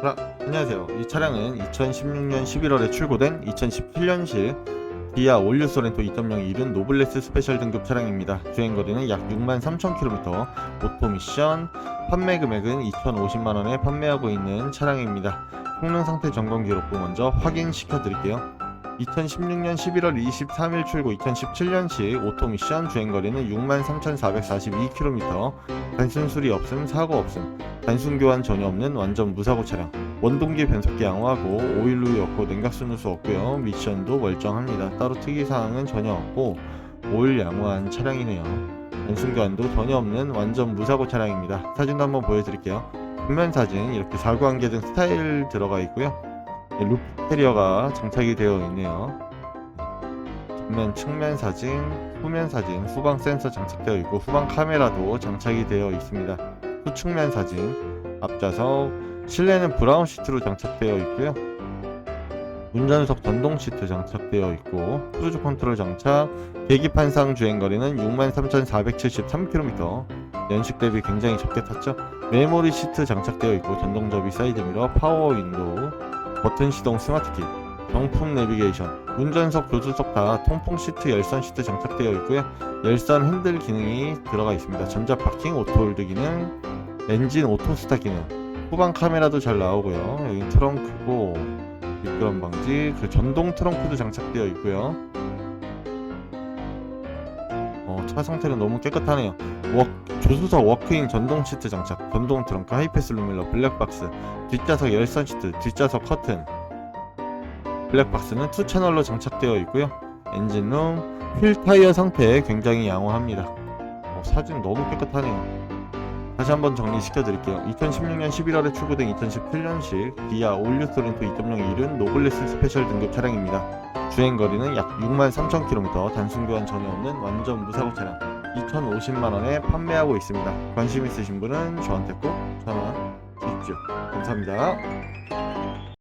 자, 안녕하세요. 이 차량은 2016년 11월에 출고된 2017년식 기아 올류 소렌토 2.0 이른 노블레스 스페셜 등급 차량입니다. 주행 거리는 약 63,000km, 오토 미션, 판매 금액은 2,050만 원에 판매하고 있는 차량입니다. 성능 상태 점검 기록부 먼저 확인시켜 드릴게요. 2016년 11월 23일 출고 2017년식 오토 미션 주행 거리는 63,442km, 단순 수리 없음, 사고 없음, 단순 교환 전혀 없는 완전 무사고 차량. 원동기 변속기 양호하고 오일루이 없고 냉각수 누수 없고요. 미션도 멀쩡합니다. 따로 특이 사항은 전혀 없고 오일 양호한 차량이네요. 단순 교환도 전혀 없는 완전 무사고 차량입니다. 사진도 한번 보여드릴게요. 뒷면 사진 이렇게 사구 한개 등 스타일 들어가 있고요. 네, 루프 캐리어가 장착이 되어 있네요. 뒷면 측면 사진, 후면 사진, 후방 센서 장착되어 있고 후방 카메라도 장착이 되어 있습니다. 후측면 사진, 앞좌석, 실내는 브라운 시트로 장착되어 있고요. 운전석 전동 시트 장착되어 있고 크루즈 컨트롤 장착, 계기판상 주행거리는 63,473km. 연식 대비 굉장히 적게 탔죠. 메모리 시트 장착되어 있고 전동 접이 사이드 미러, 파워 윈도우, 버튼 시동 스마트키, 정품 내비게이션, 운전석, 조수석 다 통풍 시트, 열선 시트 장착되어 있고요. 열선 핸들 기능이 들어가 있습니다. 전자 파킹, 오토 홀드 기능, 엔진 오토 스타 기능, 후방 카메라도 잘 나오고요. 여기 트렁크고 미끄럼 방지, 그 전동 트렁크도 장착되어 있고요. 어, 차 상태는 너무 깨끗하네요. 워, 조수석 워크인 전동 시트 장착, 전동 트렁크, 하이패스 루밀러, 블랙박스, 뒷좌석 열선 시트, 뒷좌석 커튼. 블랙박스는 투 채널로 장착되어 있고요. 엔진룸, 휠 타이어 상태 굉장히 양호합니다. 어, 사진 너무 깨끗하네요. 다시 한번 정리시켜 드릴게요. 2016년 11월에 출고된 2017년식 기아 올류 소렌토 2.0 이른 노블레스 스페셜 등급 차량입니다. 주행 거리는 약 63,000km, 단순 교환 전혀 없는 완전 무사고 차량. 2,050만 원에 판매하고 있습니다. 관심 있으신 분은 저한테 꼭 전화 주십시오. 감사합니다.